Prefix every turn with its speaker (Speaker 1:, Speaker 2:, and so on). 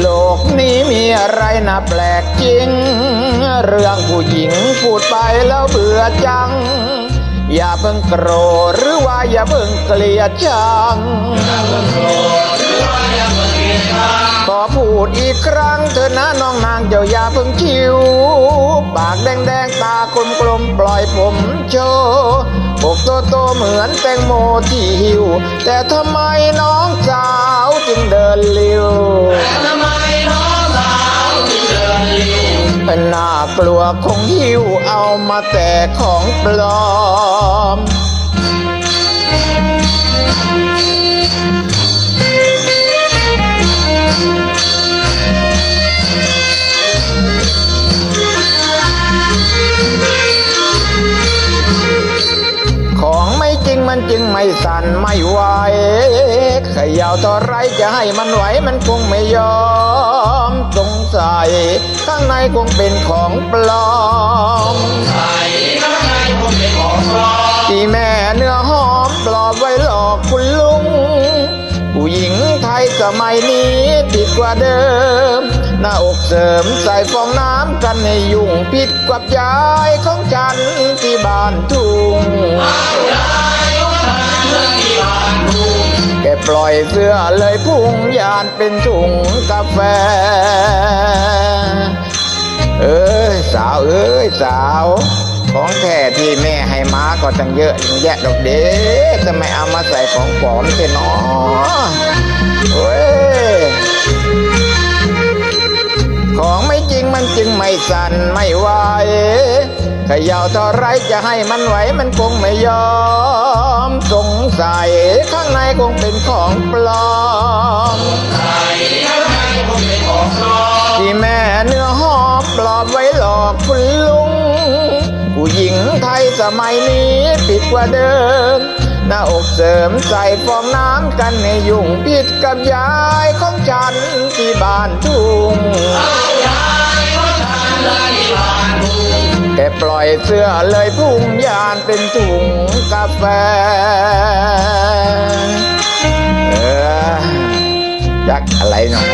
Speaker 1: โลกนี้มีอะไรน่าแปลกจริง เรื่องผู้หญิงพูดไปแล้วเบื่อจัง อย่าเพิ่งโกรธหรือว่าอย่าเพิ่งเกลียดชังขอพูดอีกครั้งเถอนะน้องนางเจ้าอย่าเพิ่งชิว ปากแดงแดงตากลมกลมปล่อยผมโชว์อกโตโตเหมือนแตงโมที่หิว แต่ทำไมน้องสาวจึงเดิน น่ากลัวคงหิวเอามาแต่ของปลอมของไม่จริงมันจึงไม่สั่นไม่ไหว ขยาวเท่าไรจะให้มันไหวมันคงไม่ยอมสงสัยข้างในคงเป็นของปลอมที่แม่เนื้อหอมปลอบไว้หลอกคุณลุง ผู้หญิงไทยสมัยนี้ผิดกว่าเดิม หน้าอกเสริมใส่ฟองน้ำกันให้ยุ่งผิดกับยายของฉันที่บ้านทุ่งแก ปล่อยเสื้อเลยพุ่งยานเป็นถุงกาแฟ เอ้ยสาวเอ้ยสาว ของแท้ที่แม่ให้มาก็ตั้งเยอะตั้งแยะดอกเด็กทำไมเอามาใส่ของปลอมเสียเนาะเว้ยของไม่จริงมันจึงไม่สั่นไม่ไหวขยาเท่าไรจะให้มันไหวมันคงไม่ยอม สงสัย ข้างในคงเป็นของปลอมที่แม่เนื้อหอมปลอบไว้หลอกคุณลุง ผู้หญิงไทยสมัยนี้ผิดกว่าเดิมหน้าอกเสริมใส่ฟองน้ำกันให้ยุ่งผิดกับยายของฉันที่บ้านทุ่ง แกปล่อยเสื้อเลยพุ่งยานเป็นถุงกาแฟเออยักอะไรเนาะ